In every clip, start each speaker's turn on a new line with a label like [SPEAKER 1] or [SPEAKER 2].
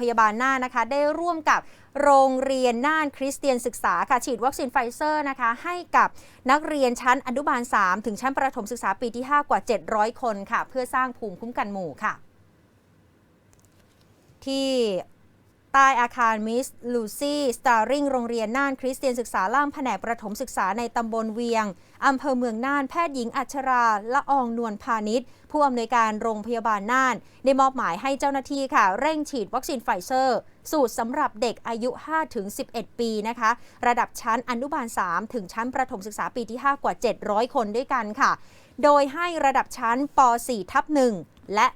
[SPEAKER 1] พยาบาลน่านนะคะ ได้ร่วมกับโรงเรียนน่านคริสเตียนศึกษาค่ะ ฉีดวัคซีนไฟเซอร์นะคะ ให้กับนักเรียนชั้นอนุบาล 3 ถึงชั้นประถมศึกษาปีที่ 5 กว่า 700 คนค่ะ เพื่อสร้างภูมิคุ้มกันหมู่ค่ะ ที่ ใต้อาคารมิสลูซี่สตาริงโรงเรียนน่านคริสเตียนศึกษาล่างแผนกประถมศึกษาในตำบลเวียง อำเภอเมืองน่านแพทย์หญิงอัชราละอองนวลพาณิชย์ ผู้อำนวยการโรงพยาบาลน่าน ได้มอบหมายให้เจ้าหน้าที่ค่ะ เร่งฉีดวัคซีนไฟเซอร์ สูตรสำหรับเด็กอายุ 5-11 ปีนะคะ ระดับชั้นอนุบาล 3 ถึงชั้นประถมศึกษาปีที่ 5 กว่า 700 คนด้วยกันค่ะ โดยให้ระดับชั้นป .4 ทับ1และ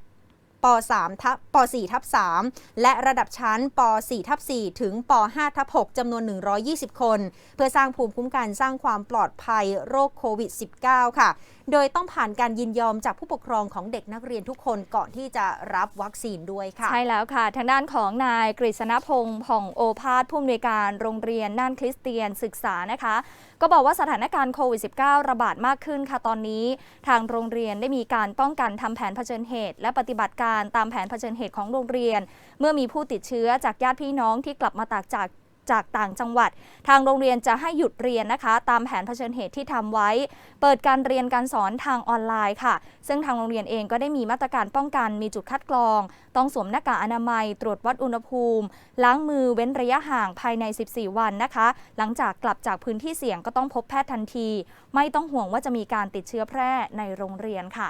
[SPEAKER 1] ป .3 ทับป .4 ทับ3และระดับชั้นป .4 ทับ4ถึงป .5 ทับ6จำนวน 120 คน เพื่อสร้างภูมิคุ้มกันสร้างความปลอดภัยโรคโควิด -19 ค่ะ โดยต้องผ่านการยินยอมจากผู้ปกครองของเด็กนักเรียนทุกคนก่อนที่จะรับวัคซีนด้วยค่ะ
[SPEAKER 2] ใช่แล้วค่ะ ทางด้านของนายกฤษณพงศ์ผ่องโอภาสผู้อำนวยการโรงเรียนน่านคริสเตียนศึกษานะคะ ก็บอกว่าสถานการณ์โควิด -19 ระบาดมากขึ้นค่ะตอนนี้ ทางโรงเรียนได้มีการป้องกันทำแผนเผชิญเหตุ และปฏิบัติการตามแผนเผชิญเหตุของโรงเรียน เมื่อมีผู้ติดเชื้อจากญาติพี่น้องที่กลับมาตากจากจากต่างจังหวัด ทางโรงเรียนจะให้หยุดเรียนนะคะ ตามแผนเผชิญเหตุที่ทำไว้ เปิดการเรียนการสอนทางออนไลน์ค่ะ ซึ่งทางโรงเรียนเองก็ได้มีมาตรการป้องกัน มีจุดคัดกรอง ต้องสวมหน้ากากอนามัย ตรวจวัดอุณหภูมิ ล้างมือเว้นระยะห่างภายใน 14 วันนะคะ หลังจากกลับจากพื้นที่เสี่ยงก็ต้องพบแพทย์ทันที ไม่ต้องห่วงว่าจะมีการติดเชื้อแพร่ในโรงเรียนค่ะ